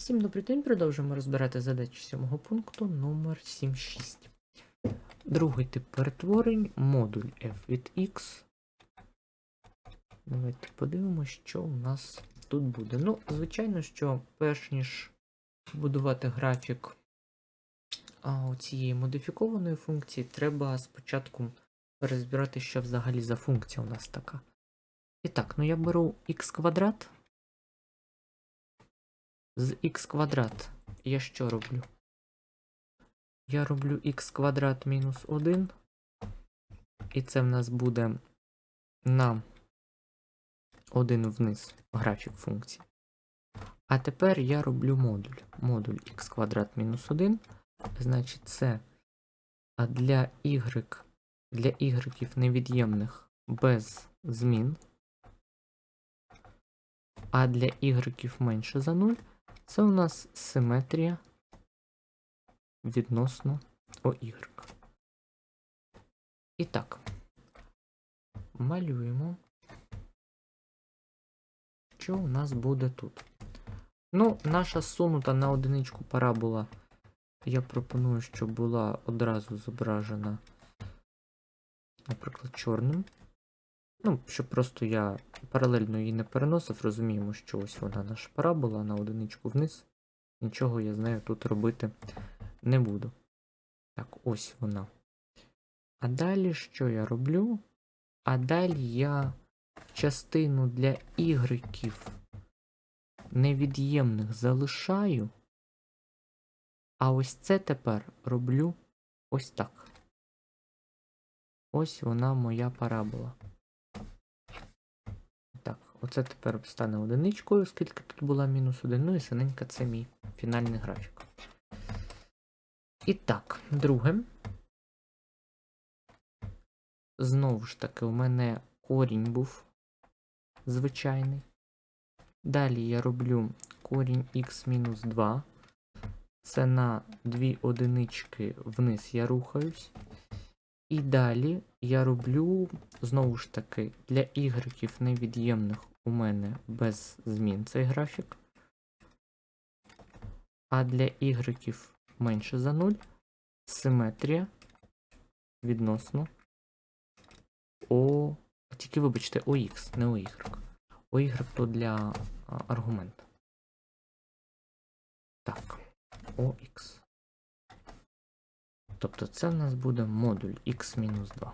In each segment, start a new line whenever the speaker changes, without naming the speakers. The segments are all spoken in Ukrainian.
Всім добрий день, продовжуємо розбирати задачі сьомого пункту номер 7.6. Другий тип перетворень, модуль f від x. Давайте подивимося, що у нас тут буде. Ну, звичайно, що перш ніж будувати графік а, цієї модифікованої функції, треба спочатку розбирати, що взагалі за функція у нас така. І так, ну я беру x квадрат. З х квадрат я що роблю? Я роблю х квадрат мінус 1. І це в нас буде на 1 вниз графік функції. А тепер я роблю модуль. Модуль х квадрат мінус 1. Значить, це для y, для y невід'ємних без змін. А для y менше за 0 це у нас симетрія відносно OY. І так, малюємо, що у нас буде тут. Ну, наша сунута на одиничку парабола. Я пропоную, щоб була одразу зображена, наприклад, чорним. Ну, щоб просто я паралельно її не переносив, розуміємо, що ось вона наша парабола на одиничку вниз. Нічого я з нею тут робити не буду. Так, ось вона. А далі що я роблю? А далі я частину для ігреків невід'ємних залишаю. А ось це тепер роблю ось так. Ось вона моя парабола. Оце тепер стане одиничкою, оскільки тут була мінус 1, ну і синенька це мій фінальний графік. І так, друге. Знову ж таки, у мене корінь був звичайний. Далі я роблю корінь х мінус 2. Це на дві одинички вниз я рухаюсь. І далі я роблю, знову ж таки, для ігреків невід'ємних у мене без змін цей графік. А для ігреків менше за 0 симетрія відносно О. Тільки вибачте, ОХ, не ОY. ОY то для аргумента. Так, ОХ. Тобто це в нас буде модуль x-2.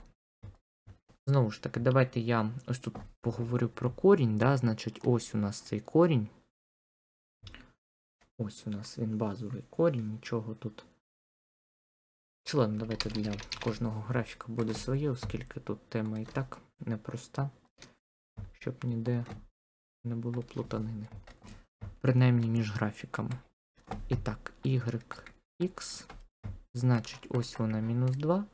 Знову ж таки, давайте я ось тут поговорю про корінь. Да? Значить, ось у нас цей корінь. Ось у нас він базовий корінь, нічого тут. Чи давайте для кожного графіка буде своє, оскільки тут тема і так непроста, щоб ніде не було плутанини. Принаймні між графіками. І так, YX. Значить, ось вона мінус 2.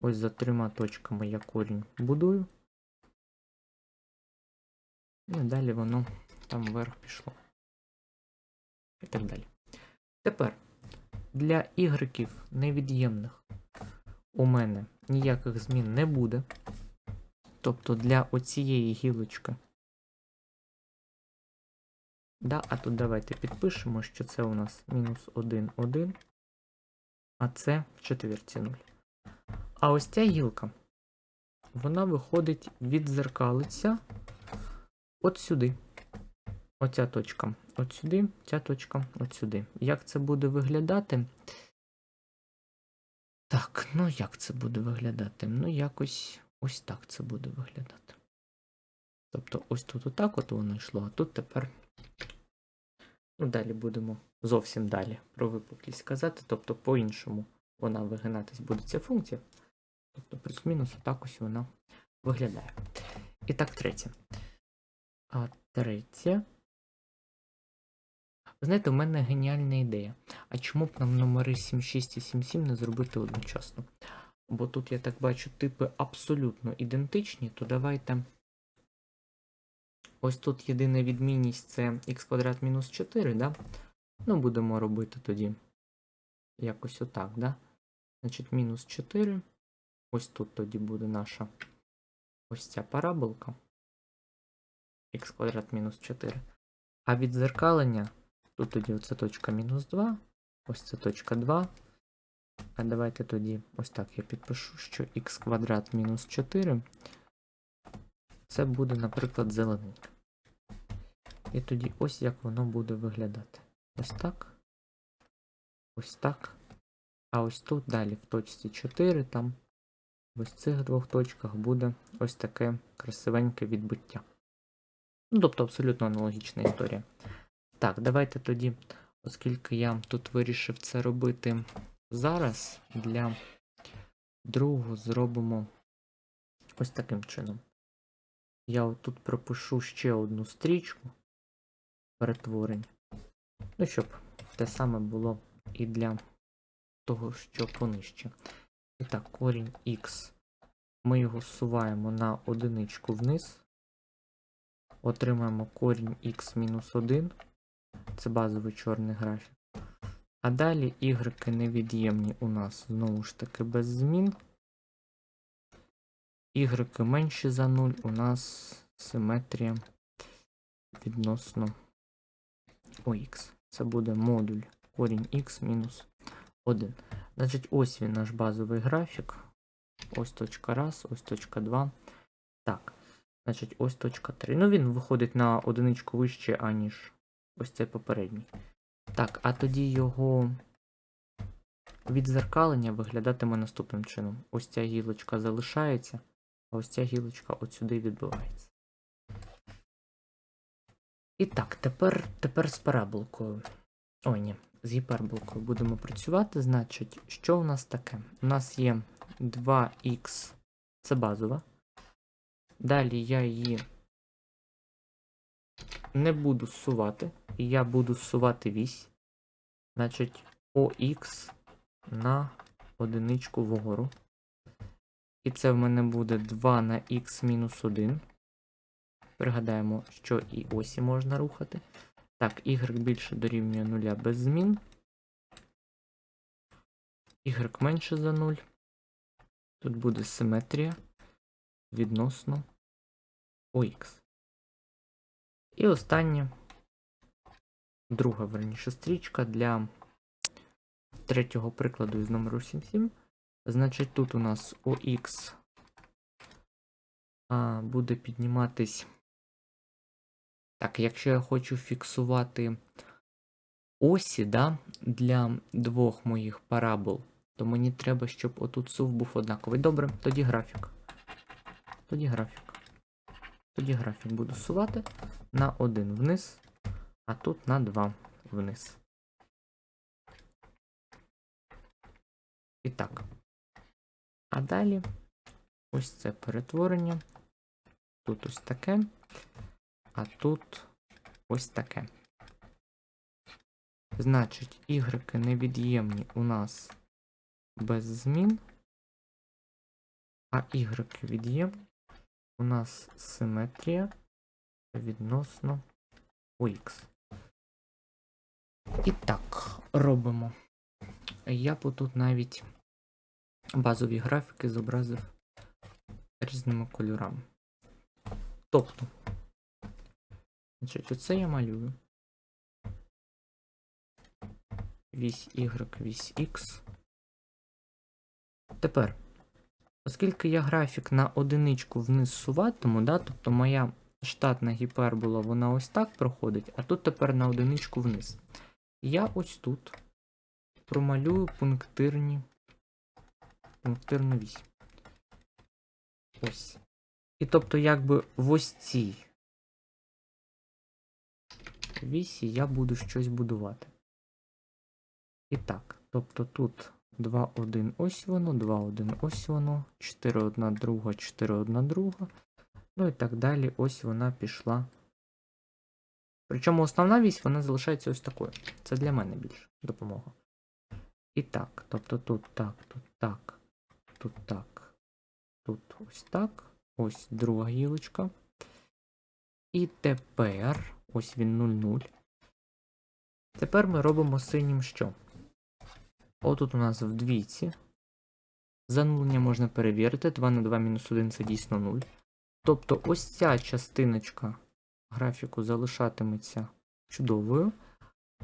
Ось за трьома точками я корінь будую. І далі воно там вверх пішло. І так далі. Тепер для ігреків невід'ємних у мене ніяких змін не буде. Тобто для оцієї гілочки. Да, а тут давайте підпишемо, що це у нас мінус 1, 1 а це в четвірці 0. А ось ця гілка, вона виходить від зеркалиця от сюди. Оця точка. От сюди, ця точка от сюди. Як це буде виглядати? Так, ну як це буде виглядати? Ну, якось ось так це буде виглядати. Тобто, ось тут отак от воно йшло, а тут тепер. Ну, далі будемо зовсім далі про випуклість казати, тобто по-іншому вона вигинатись буде ця функція. Тобто, плюс-мінус, отак ось вона виглядає. І так, третє. А третє. Ви знаєте, у мене геніальна ідея. А чому б нам номери 76 і 77 не зробити одночасно? Бо тут я так бачу типи абсолютно ідентичні, то давайте. Ось тут єдина відмінність це х квадрат мінус 4, да? Ну, будемо робити тоді якось отак, да? Значить, мінус 4. Ось тут тоді буде наша ось ця параболка. х квадрат мінус 4. А відзеркалення Тут тоді оце точка мінус 2, ось це точка 2. А давайте тоді ось так я підпишу, що х квадрат мінус 4. Це буде, наприклад, зелененьке. І тоді ось як воно буде виглядати. Ось так. Ось так. А ось тут далі в точці 4, там ось цих двох точках буде ось таке красивеньке відбиття. Ну, тобто абсолютно аналогічна історія. Так, давайте тоді, оскільки я тут вирішив це робити зараз, для другого зробимо ось таким чином. Я отут пропишу ще одну стрічку перетворень. Ну, щоб те саме було і для того, що понижче. І так, корінь х. Ми його зсуваємо на одиничку вниз. Отримаємо корінь х мінус 1. Це базовий чорний графік. А далі ігреки невід'ємні у нас знову ж таки без змін. Ігреки менші за 0 у нас симетрія відносно ОХ. Це буде модуль корінь х мінус 1. Значить, ось він наш базовий графік. Ось точка 1, ось точка 2. Так. Значить, ось точка 3. Ну, він виходить на одиничку вище, аніж ось цей попередній. Так, а тоді його відзеркалення виглядатиме наступним чином. Ось ця гілочка залишається, а ось ця гілочка от сюди відбивається. І так, тепер, тепер з параболкою. Ой, ні, з гіперболкою будемо працювати. Значить, що у нас таке? У нас є 2х, це базова. Далі я її не буду зсувати, і я буду зсувати вісь. Значить, ОХ на одиничку вгору. І це в мене буде 2 на х мінус 1. Пригадаємо, що і осі можна рухати. Так, y більше дорівнює 0 без змін. Y менше за 0. Тут буде симетрія відносно ОХ. І останнє, друга верніше стрічка для третього прикладу із номеру 77. Значить, тут у нас а, буде підніматись. Так, якщо я хочу фіксувати осі да, для двох моїх парабол, то мені треба, щоб отут сув був однаковий. Добре, тоді графік. Тоді графік. Тоді графік буду сувати на 1 вниз, а тут на 2 вниз. І так. А далі ось це перетворення. Тут ось таке, а тут ось таке. Значить, ігреки невід'ємні у нас без змін, а ігреки від'ємні у нас симетрія відносно ОХ. І так, робимо. Я б тут навіть базові графіки зобразив різними кольорами. Тобто, значить, оце я малюю. Вісь Y, вісь X. Тепер, оскільки я графік на одиничку вниз суватиму, да, тобто моя штатна гіпербола, вона ось так проходить, а тут тепер на одиничку вниз. Я ось тут промалюю пунктирні пунктирну вісь. Ось. І тобто, якби в ось цій вісі я буду щось будувати. І так, тобто тут 2, 1, ось воно, 2, 1, ось воно, 4, 1, друга, 4, 1, друга. Ну і так далі, ось вона пішла. Причому основна вісь вона залишається ось такою. Це для мене більше допомога. І так, тобто тут так, тут так, тут так, тут ось так, ось друга гілочка. І тепер, ось він 0,0. Тепер ми робимо синім що? Отут у нас в двійці. Занулення можна перевірити. 2 на 2 мінус 1 це дійсно 0. Тобто ось ця частиночка графіку залишатиметься чудовою.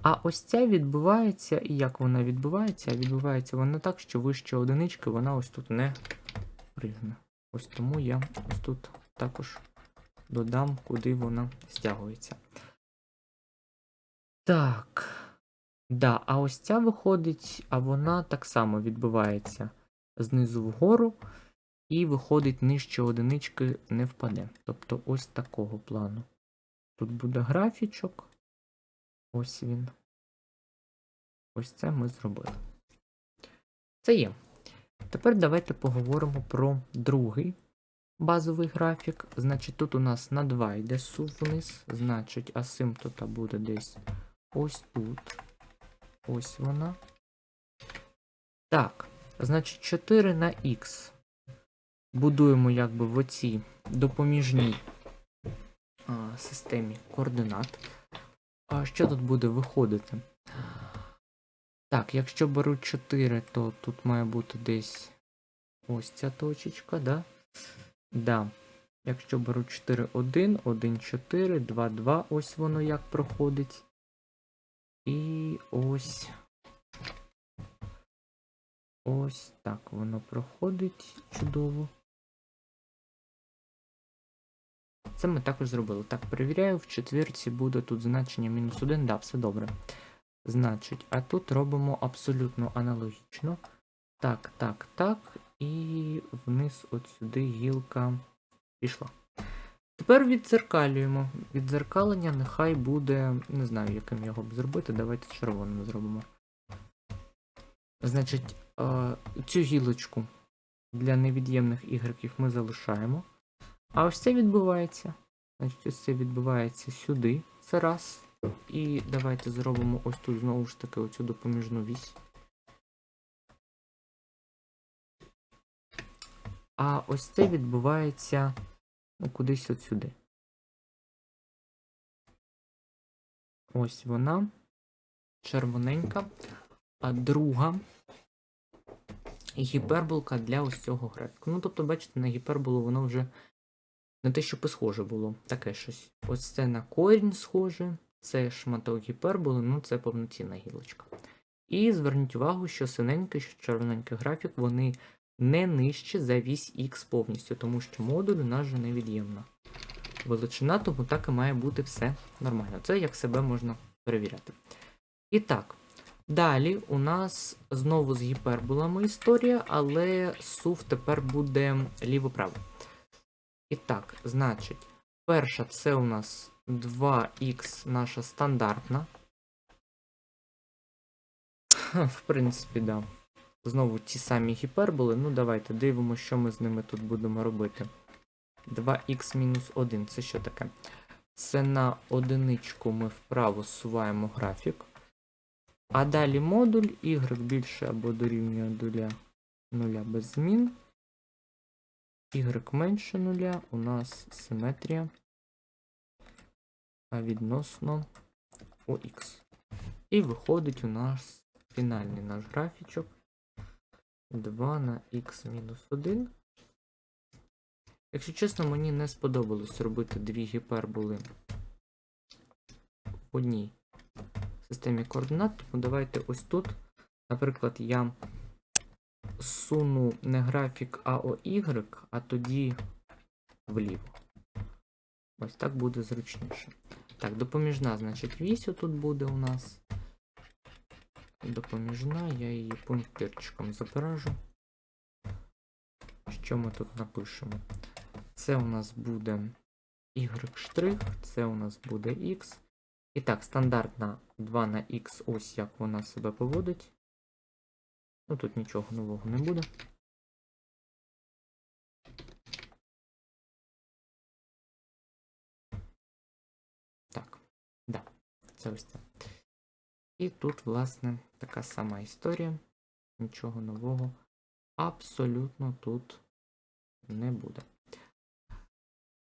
А ось ця відбувається, і як вона відбувається? Відбувається вона так, що вище одинички вона ось тут не пригне. Ось тому я ось тут також додам, куди вона стягується. Так. Да, а ось ця виходить, а вона так само відбувається знизу вгору і виходить нижче одинички не впаде. Тобто ось такого плану. Тут буде графічок. Ось він. Ось це ми зробили. Це є. Тепер давайте поговоримо про другий базовий графік. Значить, тут у нас на 2 йде сув вниз. Значить, асимптота буде десь ось тут. Ось вона. Так, значить, 4 на х. Будуємо якби в оцій допоміжній а, системі координат. А що тут буде виходити? Так, якщо беру 4, то тут має бути десь ось ця точечка, да? Да. Якщо беру 4, 1, 1, 4, 2, 2, ось воно як проходить. І ось. Ось так воно проходить чудово. Це ми також зробили. Так, перевіряю, в четвірці буде тут значення мінус 1, да, все добре. Значить, а тут робимо абсолютно аналогічно. Так, так, так. І вниз от сюди гілка пішла. Тепер віддзеркалюємо. Віддзеркалення нехай буде. Не знаю, яким його б зробити. Давайте червоним зробимо. Значить, е, цю гілочку для невід'ємних ігреків ми залишаємо. А ось це відбувається. Значить, ось це відбувається сюди. Це раз. І давайте зробимо ось тут знову ж таки оцю допоміжну вісь. А ось це відбувається ну, кудись от сюди. Ось вона. Червоненька. А друга гіперболка для ось цього графіку. Ну, тобто, бачите, на гіперболу воно вже не те, щоб схоже було. Таке щось. Ось це на корінь схоже. Це шматок гіперболи, ну це повноцінна гілочка. І зверніть увагу, що синенький, що червоненький графік, вони не нижче за вісь Х повністю, тому що модуль у нас же невід'ємна. Величина, тому так і має бути все нормально. Це як себе можна перевіряти. І так, далі у нас знову з гіперболами історія, але сув тепер буде ліво-право. І так, значить, перша це у нас 2х наша стандартна. В принципі, да. Знову ті самі гіперболи. Ну, давайте дивимося, що ми з ними тут будемо робити. 2х-1 Це що таке? Це на одиничку ми вправо зсуваємо графік. А далі модуль y більше або дорівнює доля 0 без змін. Y менше нуля у нас симетрія а відносно ОХ. І виходить у нас фінальний наш графічок 2 на х мінус 1. Якщо чесно, мені не сподобалось робити дві гіперболи в одній системі координат, тому давайте ось тут, наприклад, я суну не графік АОY, а тоді вліво. Ось так буде зручніше. Так, допоміжна, значить, вісь тут буде у нас. Допоміжна, я її пунктирчиком зображу. Що ми тут напишемо? Це у нас буде y', це у нас буде x. І так, стандартна 2 на x, ось як вона себе поводить. Ну тут нічого нового не буде. Так, да, це ось це. І тут, власне, така сама історія. Нічого нового абсолютно тут не буде.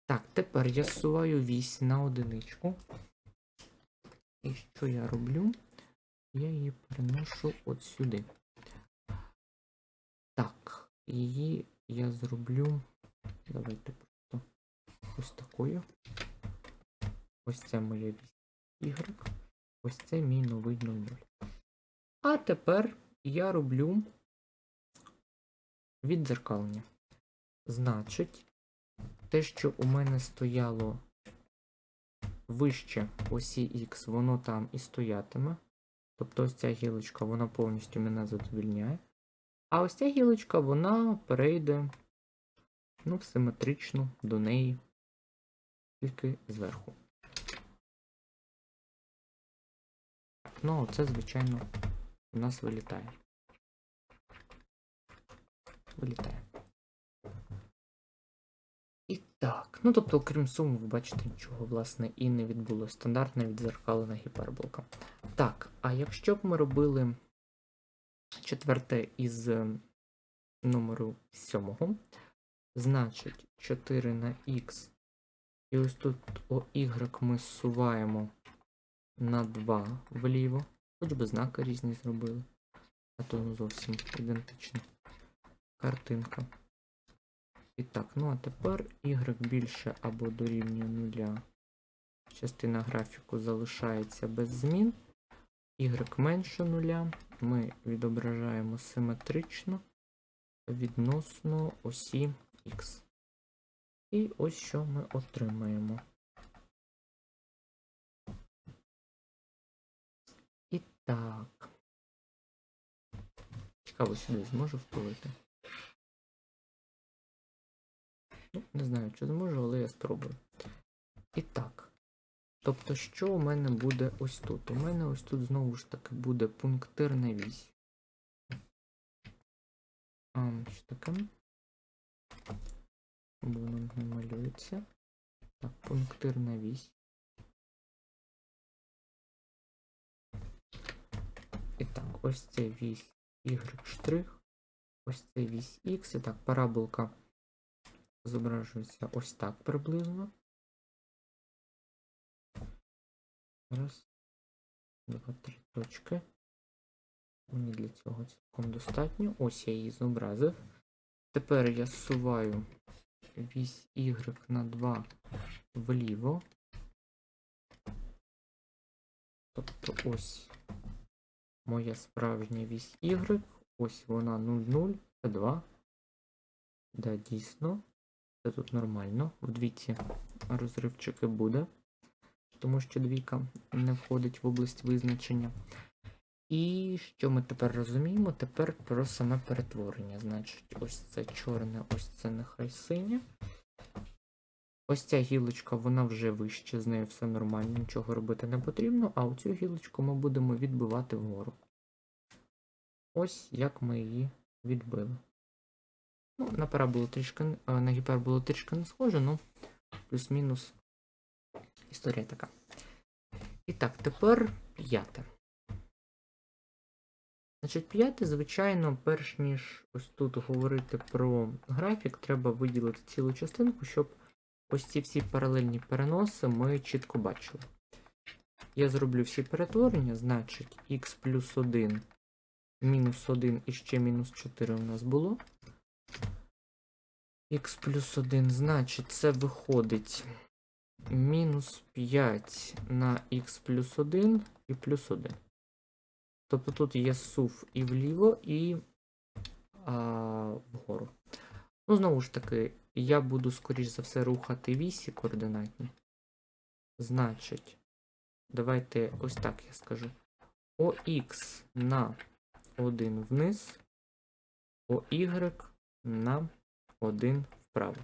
Так, тепер я зсуваю вісь на одиничку. І що я роблю? Я її переношу от сюди. Так, її я зроблю. Давайте просто ось такою. Ось це моя вісь Y. Ось це мій новий 0,0. А тепер я роблю віддзеркалення. Значить, те, що у мене стояло вище осі Х, воно там і стоятиме. Тобто ось ця гілочка, вона повністю мене задовільняє. А ось ця гілочка, вона перейде ну, симетрично до неї, тільки зверху. Ну, це, звичайно, у нас вилітає. Вилітає. І так, ну тобто, окрім суми, ви бачите, нічого, власне, і не відбулося. Стандартна відзеркалена гіперболка. Так, а якщо б ми робили четверте із е, номеру сьомого, значить 4 на х. І ось тут OY ми зсуваємо на 2 вліво. Хоч би знаки різні зробили. А то зовсім ідентична картинка. І так, ну а тепер y більше або дорівнює нуля. Частина графіку залишається без змін. Y менше нуля. Ми відображаємо симетрично відносно осі X. І ось що ми отримаємо. Так. Цікаво, сюди зможу впливати. Ну, не знаю, чи зможу, але я спробую. І так. Тобто, що у мене буде ось тут? У мене ось тут знову ж таки буде пунктирна вісь. А, що таке? Воно не малюється. Так, пунктирна вісь. І так, ось це вісь Y', ось це вісь X. І так, параболка зображується ось так приблизно. Раз, два, три точки. Мені для цього цілком достатньо. Ось я її зобразив. Тепер я зсуваю вісь Y на 2 вліво. Тобто ось моя справжня вісь Y. Ось вона 0,0, це 2. Да, дійсно. Це тут нормально. В двійці розривчики буде, тому що двійка не входить в область визначення. І що ми тепер розуміємо? Тепер про саме перетворення. Значить, ось це чорне, ось це нехай синє. Ось ця гілочка, вона вже вище, з нею все нормально, нічого робити не потрібно, а оцю гілочку ми будемо відбивати вгору. Ось як ми її відбили. Ну, на параболу трішки, а, на гіперболу трішки не схоже, ну плюс-мінус історія така. І так, тепер п'яте. Значить, п'яте, звичайно, перш ніж ось тут говорити про графік, треба виділити цілу частинку, щоб ось ці всі паралельні переноси ми чітко бачили. Я зроблю всі перетворення, значить, х плюс 1, мінус 1 і ще мінус 4 у нас було. х плюс 1, значить, це виходить мінус 5 на х плюс 1 і плюс 1. Тобто тут є сув і вліво, і а, вгору. Ну, знову ж таки, я буду, скоріш за все, рухати вісі координатні. Значить, давайте ось так я скажу. ОХ на 1 вниз, ОY на 1 вправо.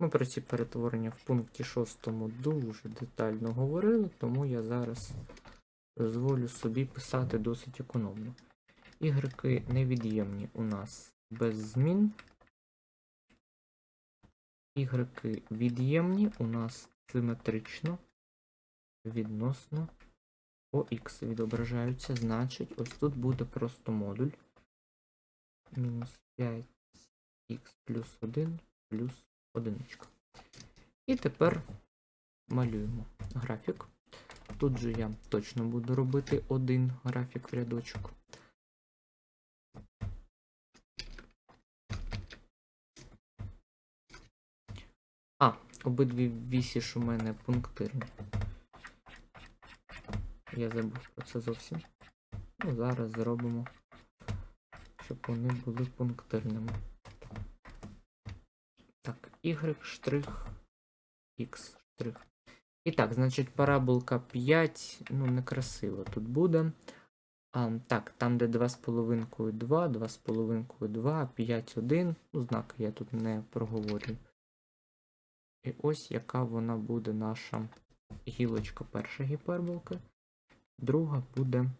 Ми про ці перетворення в пункті 6 дуже детально говорили, тому я зараз дозволю собі писати досить економно. Ігрики невід'ємні у нас без змін. Ігрики від'ємні у нас симетрично відносно ОХ відображаються. Значить, ось тут буде просто модуль. Мінус 5х плюс 1 плюс 1. І тепер малюємо графік. Тут же я точно буду робити один графік в рядочок. А, обидві вісі ж у мене пунктирні. я забув про це зовсім. Ну, зараз зробимо, щоб вони були пунктирними. Так, y штрих, x штрих. І так, значить, параболка 5, ну, некрасиво тут буде. А, так, там, де 2,5 2, 2,5 2, 5, 1. Ну, знаки я тут не проговорю. І ось яка вона буде наша гілочка перша гіперболки. Друга буде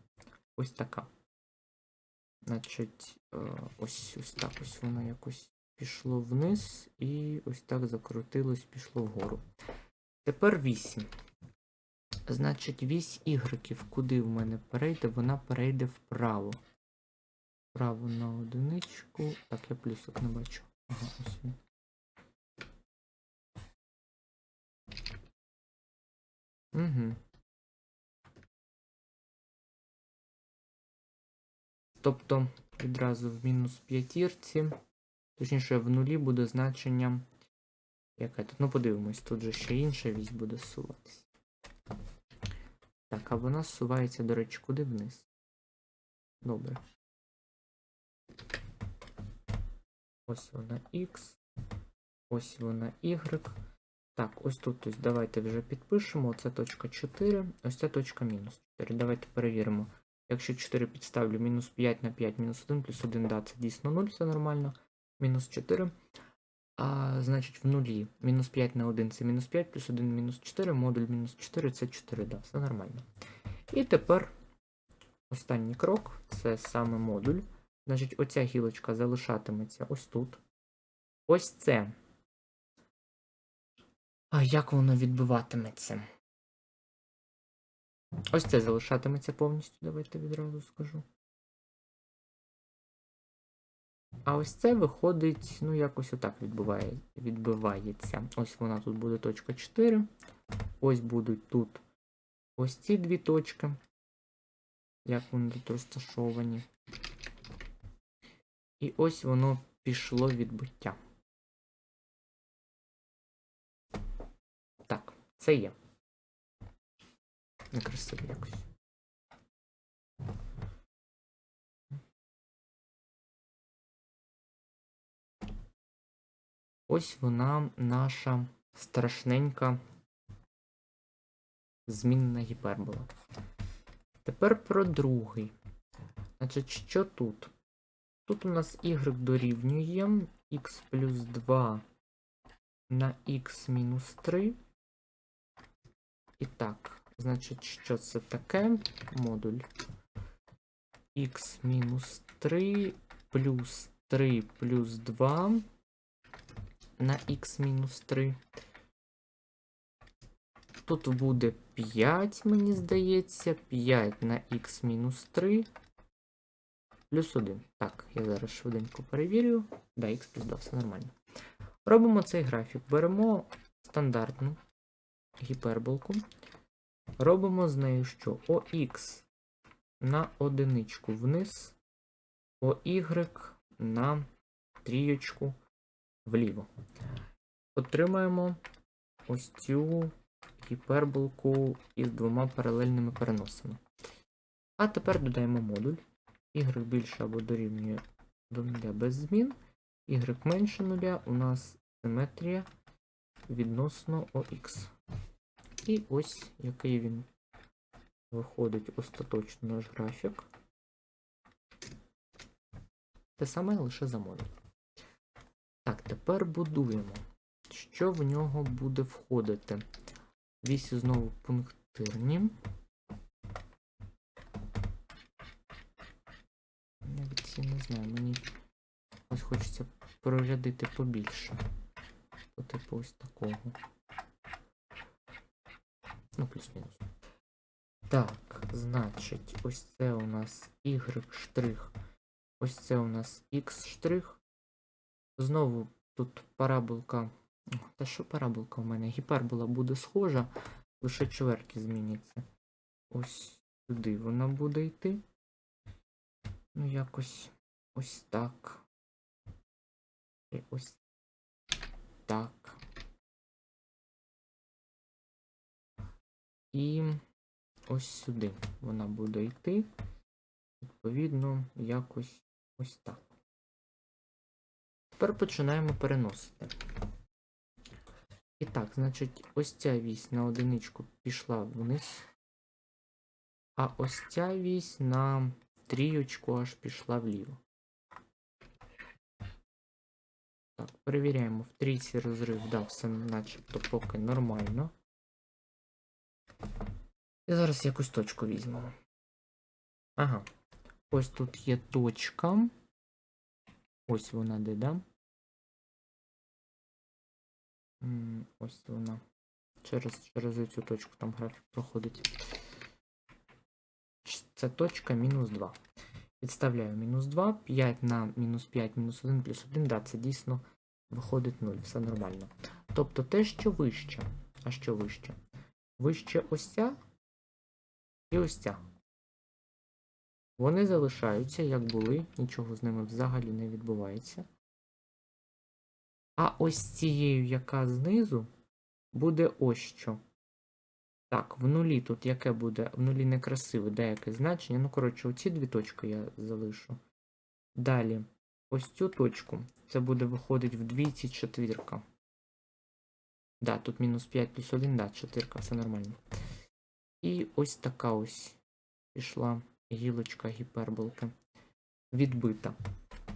ось така. Значить, е, ось ось так ось воно якось пішло вниз і ось так закрутилось, пішло вгору. Тепер 8. Значить, вісь ігреків, куди в мене перейде, вона перейде вправо. Вправо на одиничку. Так, я плюсик не бачу. Ага, ось він. Угу. Тобто відразу в мінус п'ятірці, точніше в нулі буде значення. Яке тут? Ну, подивимось, тут же ще інша вісь буде зсуватися. Так, а вона зсувається, до речі, куди вниз? Добре. Ось вона X. Ось вона Y. Так, ось тут ось давайте вже підпишемо. Оце точка 4, ось ця точка мінус 4. Давайте перевіримо. Якщо 4 підставлю, мінус 5 на 5, мінус 1 плюс 1, да, це дійсно 0, це нормально. Мінус 4. А значить в нулі. Мінус 5 на 1 це мінус 5, плюс 1 мінус 4, модуль мінус 4 це 4, да, все нормально. І тепер останній крок це саме модуль. Значить, оця гілочка залишатиметься ось тут. Ось це. А як воно відбиватиметься? Ось це залишатиметься повністю, давайте відразу скажу. А ось це виходить, ну, якось отак відбуває, відбивається. Ось вона тут буде точка 4. Ось будуть тут ось ці дві точки. Як вони тут розташовані. І ось воно пішло відбиття. Це є. Некрасиво якось. Ось вона наша страшненька змінна гіпербола. Тепер про другий. Значить, що тут? Тут у нас y дорівнює x плюс 2 на x мінус 3. І так, значить, що це таке? Модуль x мінус 3 плюс 3 плюс 2 на x мінус 3. Тут буде 5, мені здається, 5 на x мінус 3. Плюс 1. Так, я зараз швиденько перевірю. Да, x плюс 2, все нормально. Робимо цей графік. Беремо стандартну гіперболку. Робимо з нею що? OX на одиничку вниз, OY на трієчку вліво. Отримаємо ось цю гіперболку із двома паралельними переносами. А тепер додаємо модуль. Y більше або дорівнює до нуля без змін. Y менше нуля у нас симетрія відносно OX. І ось який він виходить остаточно наш графік. Те саме лише за модуль. Так, тепер будуємо. Що в нього буде входити? Вісі знову пунктирні. Навіть ці не знаю, мені ось хочеться прорядити побільше. По типу ось такого. Ну, плюс-мінус. Так, значить, ось це у нас Y штрих. Ось це у нас X штрих. Знову тут параболка. Та що параболка у мене? Гіпербола буде схожа, лише чверки зміняться. Ось сюди вона буде йти. Ну, якось ось так. І ось так. І ось сюди вона буде йти. Відповідно, якось ось так. Тепер починаємо переносити. І так, значить, ось ця вісь на одиничку пішла вниз. А ось ця вісь на трійочку аж пішла вліво. Так, перевіряємо. В трійці розрив, да, все начебто поки нормально. І зараз якусь точку візьмемо. Ага. Ось тут є точка. Ось вона де, да? Ось вона. Через, через цю точку там графік проходить. Це точка мінус 2. Підставляю мінус 2, 5 на мінус 5, мінус 1 плюс 1. Да, це дійсно виходить 0, все нормально. Тобто те, що вище. А що вище? Вище ось ця і ось ця. Вони залишаються, як були, нічого з ними взагалі не відбувається. А ось цією, яка знизу, буде ось що. Так, в нулі тут яке буде? В нулі некрасиве, деяке значення. Ну, коротше, оці дві точки я залишу. Далі, ось цю точку. Це буде виходить в двійці четвірка. Да, тут мінус 5 плюс 1, да, четвірка, все нормально. І ось така ось пішла гілочка гіперболки. Відбита.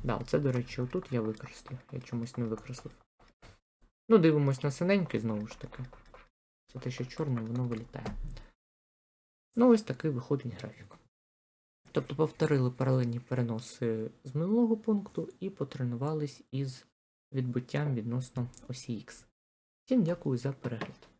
Да, це, до речі, отут я викреслю. Я чомусь не викреслив. Ну, дивимось на синенький знову ж таки. Це те, що чорне, воно вилітає. Ну, ось такий виходить графік. Тобто повторили паралельні переноси з минулого пункту і потренувались із відбиттям відносно осі Х. Всім дякую за перегляд.